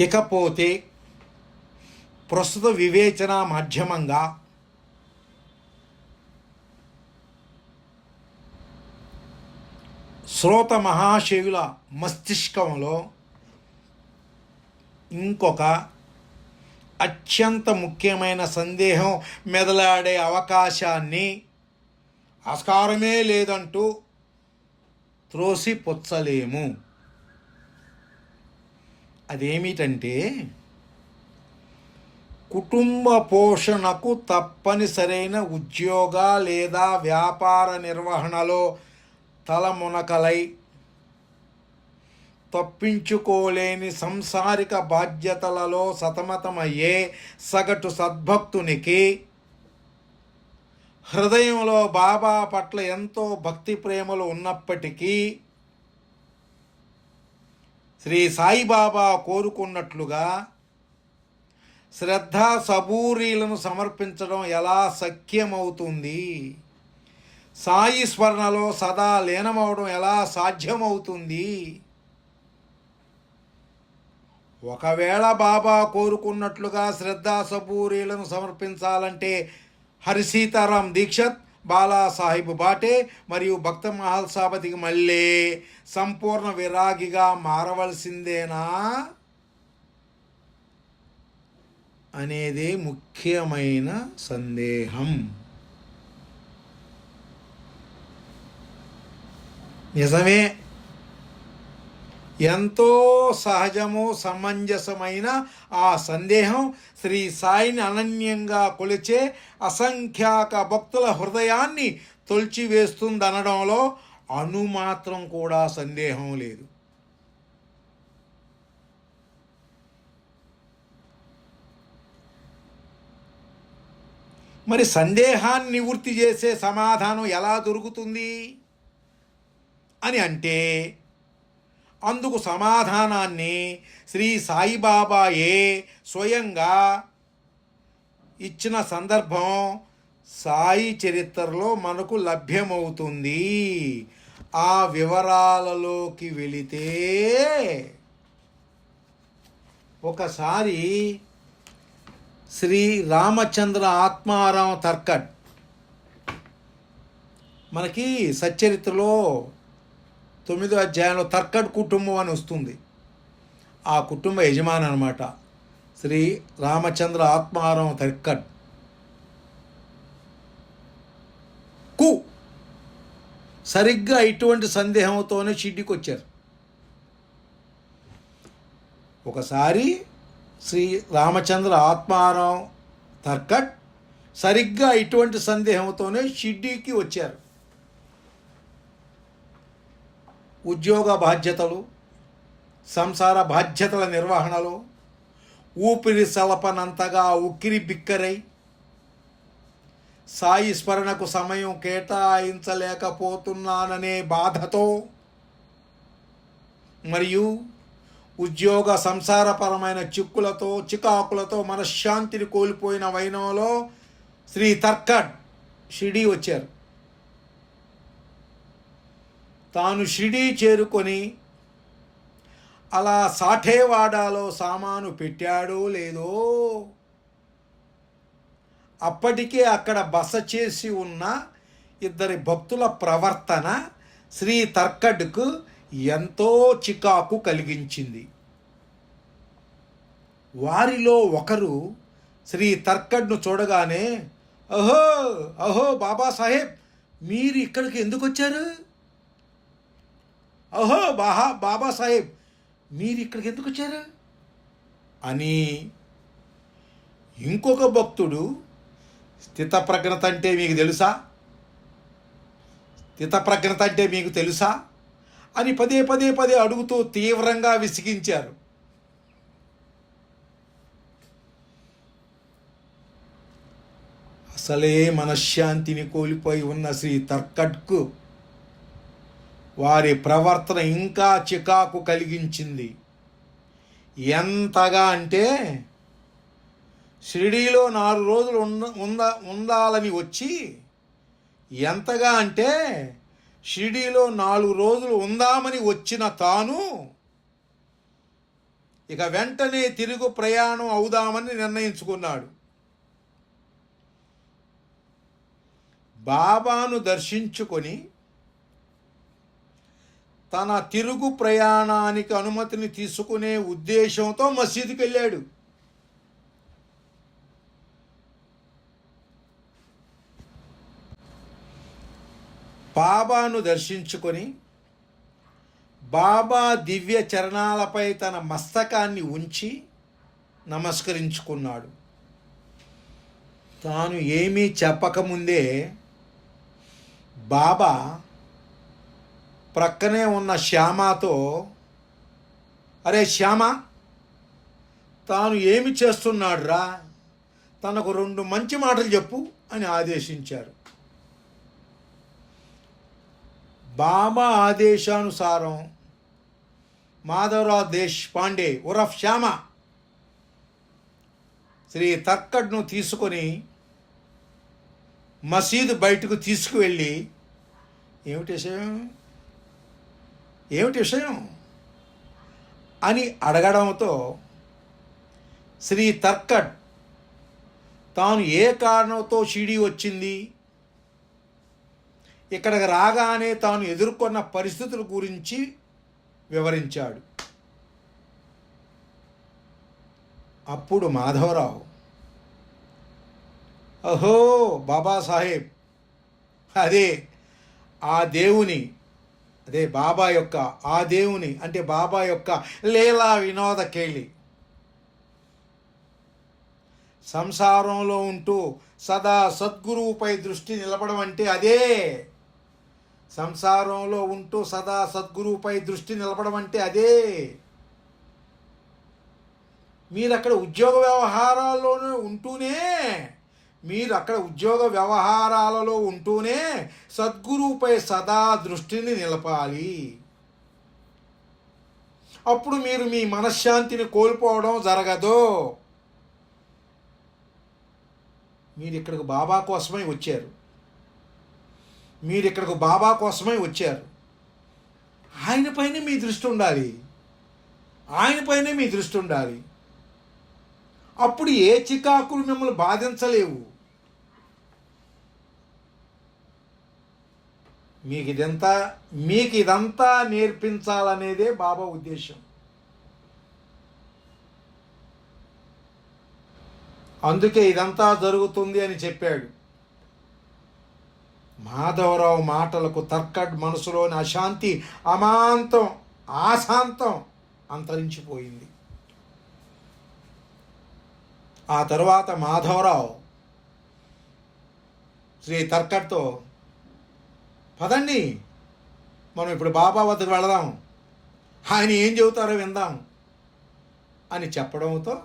ఇకపోతే ప్రస్తుత వివేచన మాధ్యమంగా శ్రోత మహాశయుల మస్తిష్కంలో ఇంకొక అత్యంత ముఖ్యమైన సందేహం మెదలాడే అవకాశాన్ని ఆస్కారమే లేదంటూ త్రోసిపుచ్చలేము. అదేమిటంటే కుటుంబ పోషణకు తప్పనిసరైన ఉద్యోగ లేదా వ్యాపార నిర్వహణలో తలమునకలై తప్పించుకోలేని సంసారిక బాధ్యతలలో సతమతమయ్యే సగటు సద్భక్తునికి హృదయంలో బాబా పట్ల ఎంతో భక్తి ప్రేమలు ఉన్నప్పటికీ శ్రీ సాయిబాబా కోరుకున్నట్లుగా శ్రద్ధ సబూరీలను సమర్పించడం ఎలా సఖ్యమవుతుంది? సాయి స్మరణలో సదా లీనమవడం ఎలా సాధ్యమవుతుంది? ఒకవేళ బాబా కోరుకున్నట్లుగా శ్రద్ధా సబూరీలను సమర్పించాలంటే హరి సీతారాం దీక్షత్ బాలాసాహిబ్ బాటే మరియు భక్త మహల్ సాపతికి మళ్ళీ సంపూర్ణ విరాగిగా మారవలసిందేనా? అనేది ముఖ్యమైన సందేహం. నిజమే. ఎంతో సహజము సమంజసమైన ఆ సందేహం శ్రీ సాయిని అనన్యంగా కొలిచే అసంఖ్యాక భక్తుల హృదయాన్ని తొలిచివేస్తుందనడంలో అనుమాత్రం కూడా సందేహం లేదు. మరి సందేహాన్ని నివృత్తి చేసే సమాధానం ఎలా దొరుకుతుంది? అని అంటే అందుకు సమాధానాన్ని శ్రీ సాయిబాబాయే స్వయంగా ఇచ్చిన సందర్భం సాయి చరిత్రలో మనకు లభ్యమవుతుంది. ఆ వివరాలలోకి వెళితే ఒకసారి శ్రీ రామచంద్ర ఆత్మారామ తర్కట్ మనకి సచ్చరిత్రలో తొమ్మిదో అధ్యాయంలో తర్కడ్ కుటుంబం అని వస్తుంది. ఆ కుటుంబ యజమాని అనమాట శ్రీ రామచంద్ర ఆత్మారాం తర్కడ్. కు. సరిగ్గా ఇటువంటి సందేహంతోనే షిడ్డికి వచ్చారు ఒకసారి శ్రీ రామచంద్ర ఆత్మహారం తర్కట్ సరిగ్గా ఇటువంటి సందేహంతోనే షిడ్డీకి వచ్చారు. ఉద్యోగ బాధ్యతలు సంసార బాధ్యతల నిర్వహణలో ఊపిరి సలపనంతగా ఉక్కిరి బిక్కరై సాయి స్మరణకు సమయం కేటాయించలేకపోతున్నాననే బాధతో మరియు ఉద్యోగ సంసారపరమైన చిక్కులతో చికాకులతో మనశ్శాంతిని కోల్పోయిన వైనంలో శ్రీ తర్కడ్ షిడీ వచ్చారు. తాను షిడీ చేరుకొని అలా సాఠేవాడాలో సామాను పెట్టాడో లేదో అప్పటికే అక్కడ బస చేసి ఉన్న ఇద్దరి భక్తుల ప్రవర్తన శ్రీ తర్కడ్కు ఎంతో చికాకు కలిగించింది. వారిలో ఒకరు శ్రీ తర్కడ్ను చూడగానే అహో అహో బాబాసాహెబ్ మీరు ఇక్కడికి ఎందుకు వచ్చారు అహో బాహా బాబాసాహెబ్ మీరు ఇక్కడికి ఎందుకు వచ్చారు? అని ఇంకొక భక్తుడు స్థితప్రజ్ఞత అంటే మీకు తెలుసా? స్థితప్రజ్ఞత అంటే మీకు తెలుసా? అని పదే పదే పదే అడుగుతూ తీవ్రంగా విసిగించారు. అసలే మనశ్శాంతిని కోల్పోయి ఉన్న శ్రీ తర్కట్కు వారి ప్రవర్తన ఇంకా చికాకు కలిగించింది. ఎంతగా అంటే షిరిడీలో నాలుగు రోజులు ఉండ ఉంద ఉండాలని వచ్చి ఎంతగా అంటే షిరిడీలో నాలుగు రోజులు ఉందామని వచ్చిన తాను ఇక వెంటనే తిరుగు ప్రయాణం అవుదామని నిర్ణయించుకున్నాడు. బాబాను దర్శించుకొని తన తిరుగు ప్రయాణానికి అనుమతిని తీసుకునే ఉద్దేశంతో మసీదుకి వెళ్ళాడు. బాబాను దర్శించుకొని బాబా దివ్య చరణాలపై తన మస్తకాన్ని ఉంచి నమస్కరించుకున్నాడు. తాను ఏమీ చెప్పకముందే బాబా ప్రక్కనే ఉన్న శ్యామతో అరే శ్యామ తాను ఏమి చేస్తున్నాడు రా తనకు రెండు మంచి మాటలు చెప్పు అని ఆదేశించారు. బాబా ఆదేశానుసారం మాధవరావు దేశ్ పాండే ఉరఫ్ శ్యామ శ్రీ తర్కడ్ను తీసుకొని మసీదు బయటకు తీసుకువెళ్ళి ఏమిటి ఏమిటి విషయం? అని అడగడంతో శ్రీ తర్కట్ తాను ఏ కారణంతో షిడి వచ్చింది? ఇక్కడికి రాగానే తాను ఎదుర్కొన్న పరిస్థితుల గురించి వివరించాడు. అప్పుడు మాధవరావు అహో బాబాసాహెబ్ అదే ఆ దేవుని అదే బాబా యొక్క ఆ దేవుని అంటే బాబా యొక్క లీలా వినోద కేళి. సంసారంలో ఉంటూ సదా సద్గురువుపై దృష్టి నిలపడం అంటే అదే. సంసారంలో ఉంటూ సదా సద్గురువుపై దృష్టి నిలపడం అంటే అదే. మీరు అక్కడ ఉద్యోగ వ్యవహారాల్లోనే ఉంటూనే మీరు అక్కడ ఉద్యోగ వ్యవహారాలలో ఉంటూనే సద్గురువుపై సదా దృష్టిని నిలపాలి. అప్పుడు మీరు మీ మనశ్శాంతిని కోల్పోవడం జరగదు. మీరు ఇక్కడికి బాబా కోసమై వచ్చారు. మీరు ఇక్కడికి బాబా కోసమై వచ్చారు. ఆయనపైనే మీ దృష్టి ఉండాలి. ఆయన పైనే మీ దృష్టి ఉండాలి. అప్పుడు ఏ చికాకులు మిమ్మల్ని బాధించలేవు. మీకు ఇదంతా మీకు ఇదంతా నేర్పించాలనేదే బాబా ఉద్దేశం. అందుకే ఇదంతా జరుగుతుంది అని చెప్పాడు. మాధవరావు మాటలకు తర్కడ్ మనసులోని అశాంతి అమాంతం ఆశాంతం అంతరించిపోయింది. ఆ తర్వాత మాధవరావు శ్రీ తర్కడ్తో పదండి. మనం ఇప్పుడు బాబా వద్దకు వెళదాం. ఆయన ఏం చెబుతారో విందాం అని చెప్పడంతో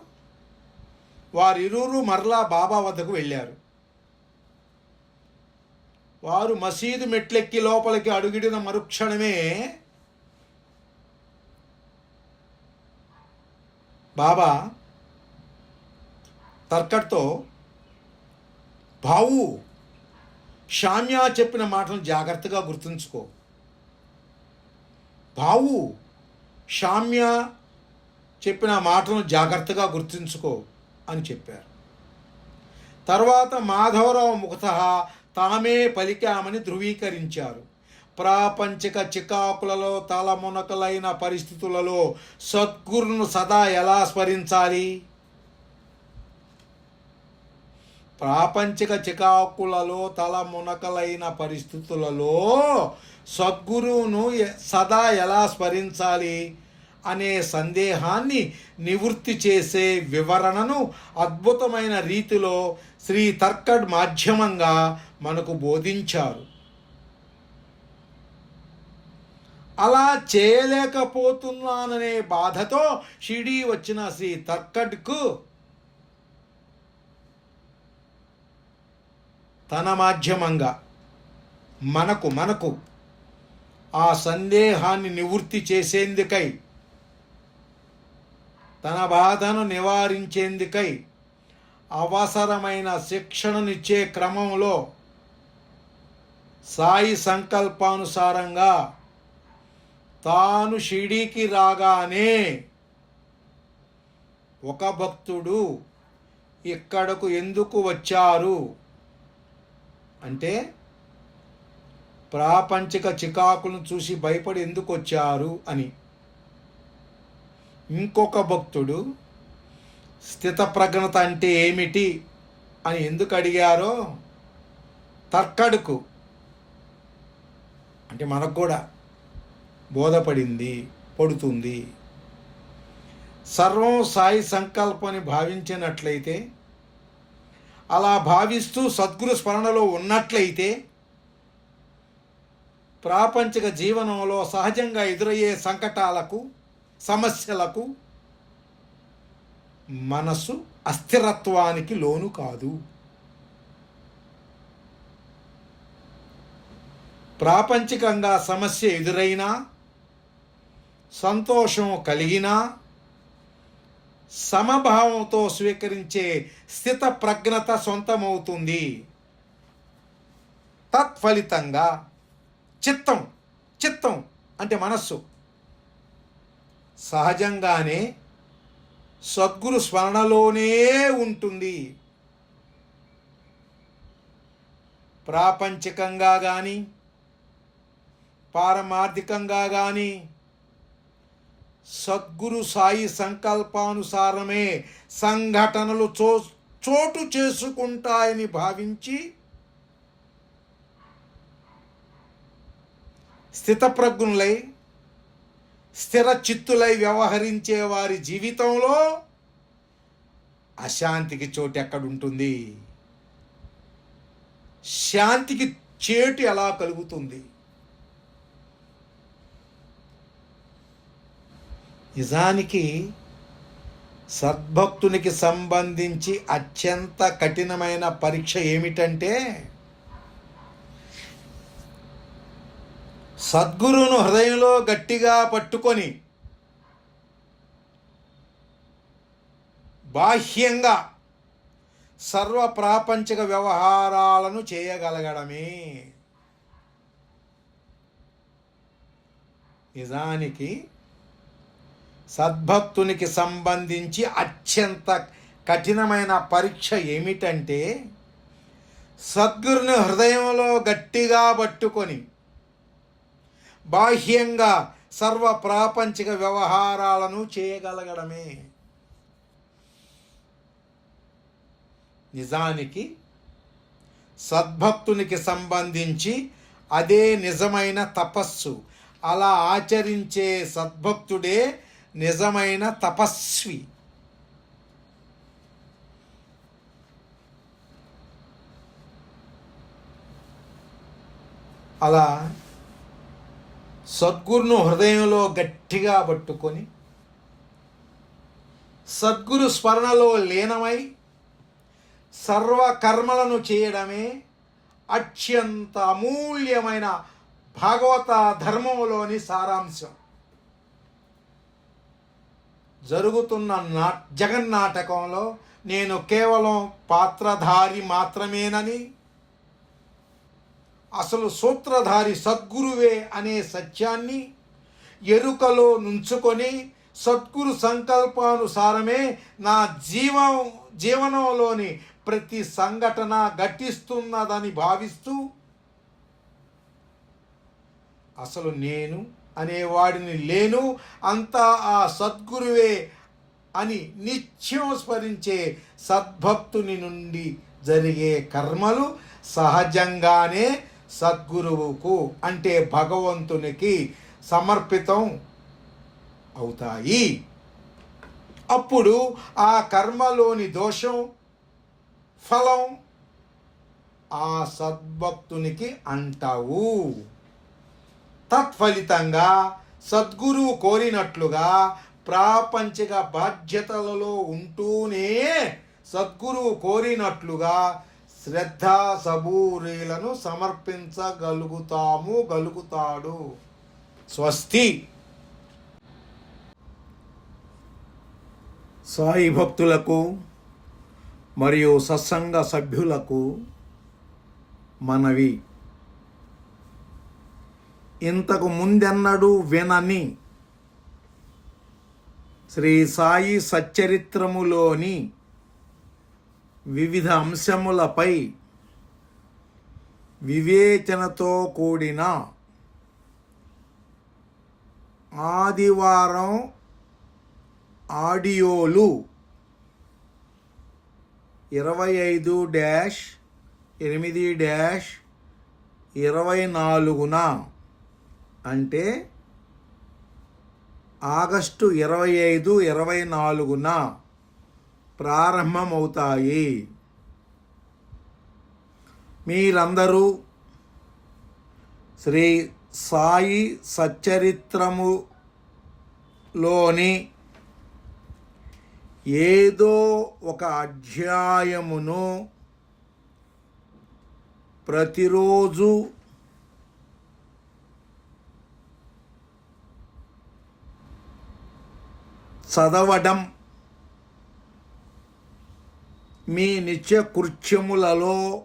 వారిరువురు మరలా బాబా వద్దకు వెళ్ళారు. వారు మసీదు మెట్లెక్కి లోపలికి అడుగిడిన మరుక్షణమే బాబా తర్కట్తో బావు షామ్యా చెప్పిన మాటలు జాగ్రత్తగా గుర్తుంచుకో. బావు షామ్య చెప్పిన మాటలను జాగ్రత్తగా గుర్తుంచుకో అని చెప్పారు. తర్వాత మాధవరావు ముఖత తామే పలికామని ధృవీకరించారు. ప్రాపంచిక చికాకులలో తలమునకలైన పరిస్థితులలో సద్గురును సదా ఎలా స్మరించాలి? ప్రాపంచిక చికాకులలో తల మునకలైన పరిస్థితులలో సద్గురువును సదా ఎలా స్మరించాలి అనే సందేహాన్ని నివృత్తి చేసే వివరణను అద్భుతమైన రీతిలో శ్రీ తర్కడ్ మాధ్యమంగా మనకు బోధించారు. అలా చేయలేకపోతున్నాననే బాధతో షిడీ వచ్చిన శ్రీ తర్కడ్కు తన మాధ్యమంగా మనకు మనకు ఆ సందేహాన్ని నివృత్తి చేసేందుకై తన బాధను నివారించేందుకై అవసరమైన శిక్షణనిచ్చే క్రమంలో సాయి సంకల్పానుసారంగా తాను షిడీకి రాగానే ఒక భక్తుడు ఇక్కడకు ఎందుకు వచ్చారు? అంటే ప్రాపంచిక చికాకులను చూసి భయపడి ఎందుకు వచ్చారు అని. ఇంకొక భక్తుడు స్థితప్రజ్ఞత అంటే ఏమిటి అని ఎందుకు అడిగారో తర్కడుకు. అంటే మనకు కూడా బోధపడింది పడుతుంది. సర్వం సాయి అని భావించినట్లయితే అలా భావిస్తూ సద్గురు స్మరణలో ఉన్నట్లయితే ప్రాపంచిక జీవనంలో సహజంగా ఎదురయ్యే సంకటాలకు సమస్యలకు మనసు అస్థిరత్వానికి లోను కాదు. ప్రాపంచికంగా సమస్య ఎదురైనా సంతోషం కలిగినా సమభావంతో స్వీకరించే స్థిత ప్రజ్ఞత సొంతమవుతుంది. తత్ఫలితంగా చిత్తం చిత్తం అంటే మనస్సు. సహజంగానే సద్గురు స్మరణలోనే ఉంటుంది. ప్రాపంచికంగా కానీ పారమార్థికంగా కానీ సద్గురు సాయి సంకల్పానుసారమే సంఘటనలు చో చోటు చేసుకుంటాయని భావించి స్థితప్రజ్ఞులై స్థిర చిత్తులై వ్యవహరించే వారి జీవితంలో అశాంతికి చోటు ఎక్కడుంటుంది? శాంతికి చేటు ఎలా కలుగుతుంది? నిజానికి సద్భక్తునికి సంబంధించి అత్యంత కఠినమైన పరీక్ష ఏమిటంటే సద్గురును హృదయంలో గట్టిగా పట్టుకొని బాహ్యంగా సర్వ ప్రాపంచిక వ్యవహారాలను చేయగలగడమే. నిజానికి సద్భక్తునికి సంబంధించి అత్యంత కఠినమైన పరీక్ష ఏమిటంటే సద్గురుని హృదయంలో గట్టిగా పట్టుకొని బాహ్యంగా సర్వ ప్రాపంచిక వ్యవహారాలను చేయగలగడమే. నిజానికి సద్భక్తునికి సంబంధించి అదే నిజమైన తపస్సు అలా ఆచరించే సద్భక్తుడే నిజమైన తపస్వి. అలా సద్గురును హృదయంలో గట్టిగా పట్టుకొని సద్గురు స్మరణలో లీనమై సర్వకర్మలను చేయడమే అత్యంత అమూల్యమైన భాగవత ధర్మంలోని సారాంశం. జరుగుతున్న నా జగన్నాటకంలో నేను కేవలం పాత్రధారి మాత్రమేనని అసలు సూత్రధారి సద్గురువే అనే సత్యాన్ని ఎరుకలో నుంచుకొని సద్గురు సంకల్పానుసారమే నా జీవం జీవనంలోని ప్రతి సంఘటన ఘటిస్తున్నదని భావిస్తూ అసలు నేను అనేవాడిని లేను అంతా ఆ సద్గురువే అని నిత్యం స్మరించే సద్భక్తుని నుండి జరిగే కర్మలు సహజంగానే సద్గురువుకు అంటే భగవంతునికి సమర్పితం అవుతాయి. అప్పుడు ఆ కర్మలోని దోషం ఫలం ఆ సద్భక్తునికి అంటావు. తత్ఫలితంగా సద్గురువు కోరినట్లుగా ప్రాపంచిక బాధ్యతలలో ఉంటూనే సద్గురువు కోరినట్లుగా శ్రద్ధ సబూరీలను సమర్పించగలుగుతాము గలుగుతాడు. స్వస్తి. సాయి భక్తులకు మరియు సత్సంగ సభ్యులకు మనవి. ఇంతకు ముందెన్నడూ వినని శ్రీ సాయి సచ్చరిత్రములోని వివిధ అంశములపై వివేచనతో కూడిన ఆదివారం ఆడియోలు ఇరవై ఐదు డ్యాష్ ఎనిమిది డ్యాష్ ఇరవై నాలుగున అంటే ఆగస్టు ఇరవై ఐదు ఇరవై నాలుగున ప్రారంభమవుతాయి. మీరందరూ శ్రీ సాయి సచ్చరిత్రములోని ఏదో ఒక అధ్యాయమును ప్రతిరోజు చదవడం. మీ నిత్య కృత్యములలో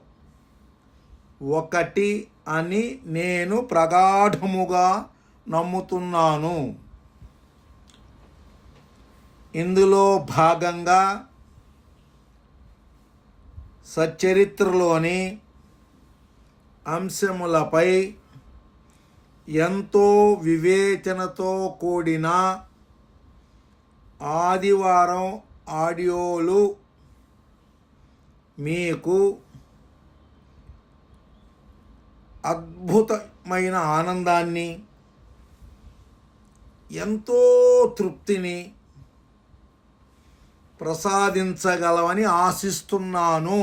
ఒకటి అని నేను ప్రగాఢముగా నమ్ముతున్నాను. ఇందులో భాగంగా సచ్చరిత్రలోని అంశములపై ఎంతో వివేచనతో కూడిన ఆదివారం ఆడియోలు మీకు అద్భుతమైన ఆనందాన్ని ఎంతో తృప్తిని ప్రసాదించగలవని ఆశిస్తున్నాను.